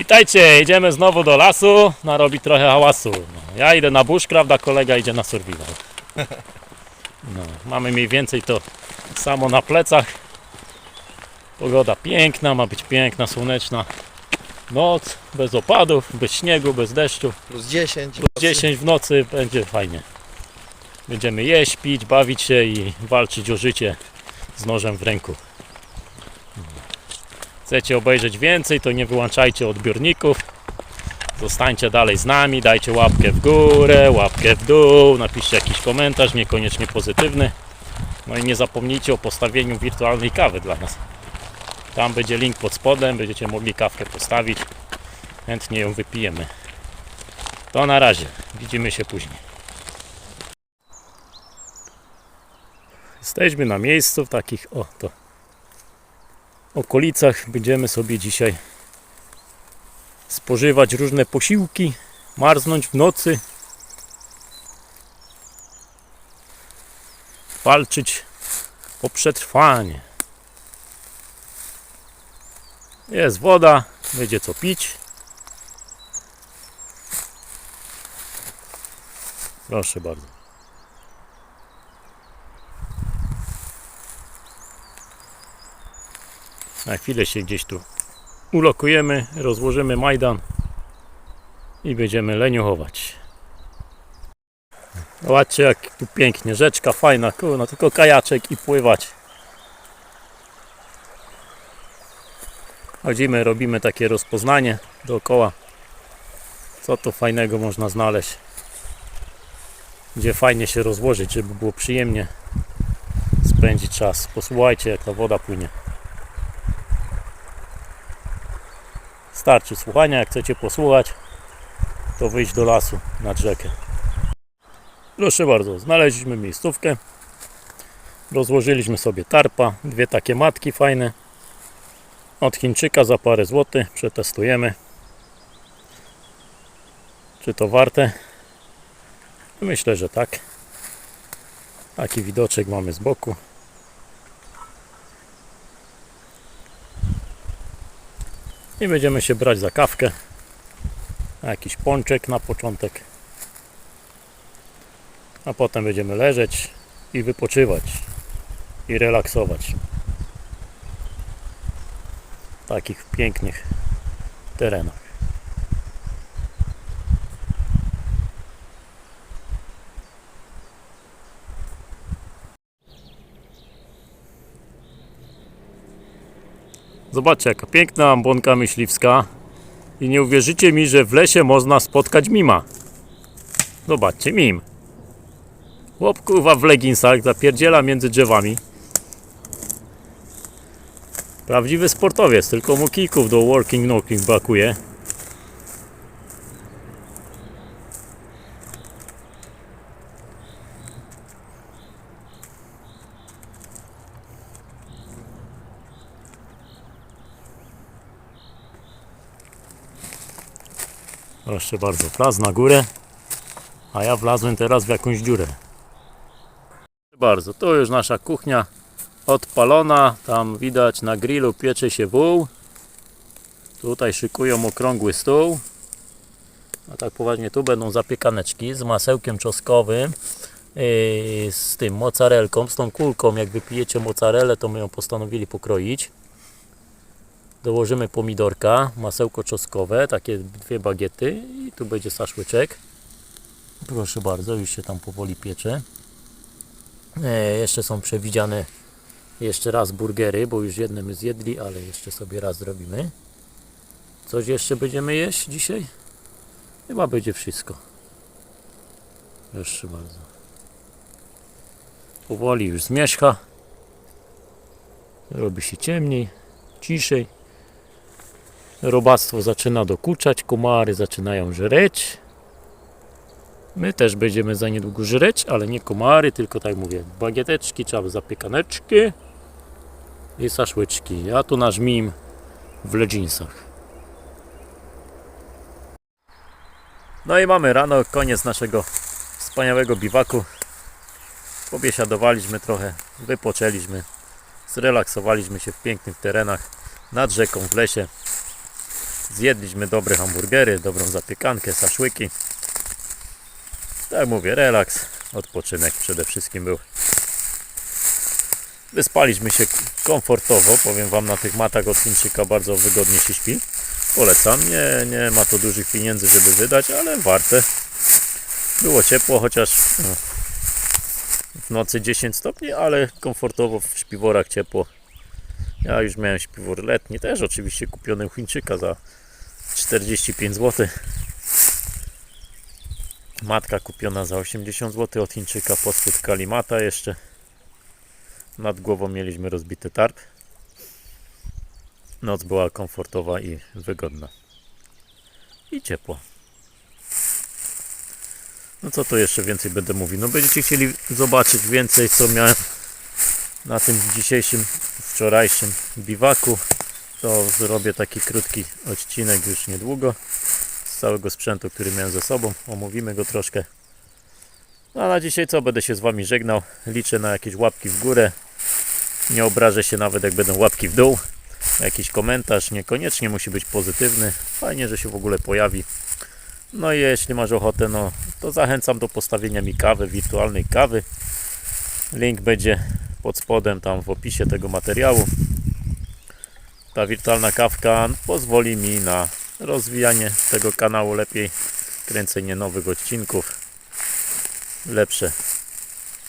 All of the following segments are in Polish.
Witajcie, idziemy znowu do lasu, narobić trochę hałasu. No, ja idę na bushcraft, a kolega idzie na survival. No, mamy mniej więcej to samo na plecach. Pogoda piękna, ma być piękna, słoneczna. Noc, bez opadów, bez śniegu, bez deszczu. Plus 10. Plus 10 w nocy, będzie fajnie. Będziemy jeść, pić, bawić się i walczyć o życie z nożem w ręku. Chcecie obejrzeć więcej, to nie wyłączajcie odbiorników. Zostańcie dalej z nami, dajcie łapkę w górę, łapkę w dół, napiszcie jakiś komentarz, niekoniecznie pozytywny. No i nie zapomnijcie o postawieniu wirtualnej kawy dla nas. Tam będzie link pod spodem, będziecie mogli kawkę postawić. Chętnie ją wypijemy. To na razie. Widzimy się później. Jesteśmy na miejscu w takich o to okolicach. Będziemy sobie dzisiaj spożywać różne posiłki, marznąć w nocy, walczyć o przetrwanie. Jest woda, będzie co pić. Proszę bardzo. Na chwilę się gdzieś tu ulokujemy, rozłożymy majdan i będziemy leniuchować. Zobaczcie jak tu pięknie, rzeczka fajna, kurno, tylko kajaczek i pływać. Chodzimy, robimy takie rozpoznanie dookoła. Co tu fajnego można znaleźć gdzie fajnie się rozłożyć, żeby było przyjemnie spędzić czas. Posłuchajcie, jak ta woda płynie. Starczy słuchania, jak chcecie posłuchać, to wyjść do lasu nad rzekę. Proszę bardzo, znaleźliśmy miejscówkę. Rozłożyliśmy sobie tarpa, dwie takie matki fajne. Od Chińczyka za parę złotych. Przetestujemy. Czy to warte? Myślę, że tak. Taki widoczek mamy z boku. I będziemy się brać za kawkę. Jakiś pączek na początek. A potem będziemy leżeć i wypoczywać. I relaksować. W takich pięknych terenach. Zobaczcie, jaka piękna ambonka myśliwska. I nie uwierzycie mi, że w lesie można spotkać mima. Zobaczcie, mim. Chłop kurwa w leginsach zapierdziela między drzewami. Prawdziwy sportowiec, tylko mu kijków do working knocking brakuje. Proszę bardzo, wlazł na górę, a ja wlazłem teraz w jakąś dziurę. Bardzo, to już nasza kuchnia odpalona. Tam widać na grillu piecze się wół. Tutaj szykują okrągły stół. A tak poważnie, tu będą zapiekaneczki z masełkiem czosnkowym, yy, z tym mozzarelką, z tą kulką. Jak wypijecie mozzarellę, to my ją postanowili pokroić. Dołożymy pomidorka, masełko czosnkowe, takie dwie bagiety i tu będzie szaszłyczek. Proszę bardzo, już się tam powoli piecze. E, jeszcze są przewidziane jeszcze raz burgery, bo już jedne my zjedli, ale jeszcze sobie raz zrobimy. Coś jeszcze będziemy jeść dzisiaj? Chyba będzie wszystko. Proszę bardzo. Powoli już zmierzcha. Robi się ciemniej, ciszej. Robactwo zaczyna dokuczać, komary zaczynają żreć. My też będziemy za niedługo żreć, ale nie komary, tylko tak mówię, bagieteczki, trzeba zapiekaneczki i szaszłyczki. A tu nasz mim w leginsach. No i mamy rano, koniec naszego wspaniałego biwaku. Pobiesiadowaliśmy trochę, wypoczęliśmy, zrelaksowaliśmy się w pięknych terenach nad rzeką w lesie. Zjedliśmy dobre hamburgery, dobrą zapiekankę, szaszłyki. Tak mówię, relaks, odpoczynek przede wszystkim był. Wyspaliśmy się komfortowo, powiem Wam, na tych matach od Chińczyka bardzo wygodnie się śpi. Polecam, nie, nie ma to dużych pieniędzy, żeby wydać, ale warte. Było ciepło, chociaż no, w nocy 10 stopni, ale komfortowo w śpiworach ciepło. Ja już miałem śpiwór letni, też oczywiście kupiony u Chińczyka za 45 zł. Matka kupiona za 80 zł od Chińczyka, podspód kalimata jeszcze. Nad głową mieliśmy rozbity tarp. Noc była komfortowa i wygodna. I ciepło. No co to jeszcze więcej będę mówił? No będziecie chcieli zobaczyć więcej co miałem na tym dzisiejszym, wczorajszym biwaku. To zrobię taki krótki odcinek już niedługo z całego sprzętu, który miałem ze sobą. Omówimy go troszkę. No a na dzisiaj co? Będę się z Wami żegnał. Liczę na jakieś łapki w górę. Nie obrażę się nawet jak będą łapki w dół. Jakiś komentarz niekoniecznie musi być pozytywny. Fajnie, że się w ogóle pojawi. No i jeśli masz ochotę, no to zachęcam do postawienia mi kawy, wirtualnej kawy. Link będzie pod spodem tam w opisie tego materiału. Ta wirtualna kawka pozwoli mi na rozwijanie tego kanału lepiej, kręcenie nowych odcinków, lepsze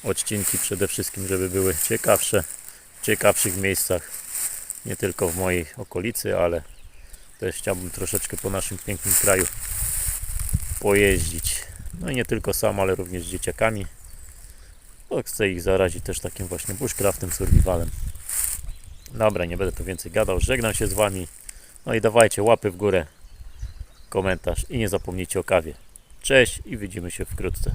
odcinki przede wszystkim, żeby były ciekawsze, w ciekawszych miejscach, nie tylko w mojej okolicy, ale też chciałbym troszeczkę po naszym pięknym kraju pojeździć. No i nie tylko sam, ale również z dzieciakami. Bo chcę ich zarazić też takim właśnie bushcraftem, survivalem. Dobra, nie będę tu więcej gadał. Żegnam się z Wami. No i dawajcie łapy w górę, komentarz i nie zapomnijcie o kawie. Cześć i widzimy się wkrótce.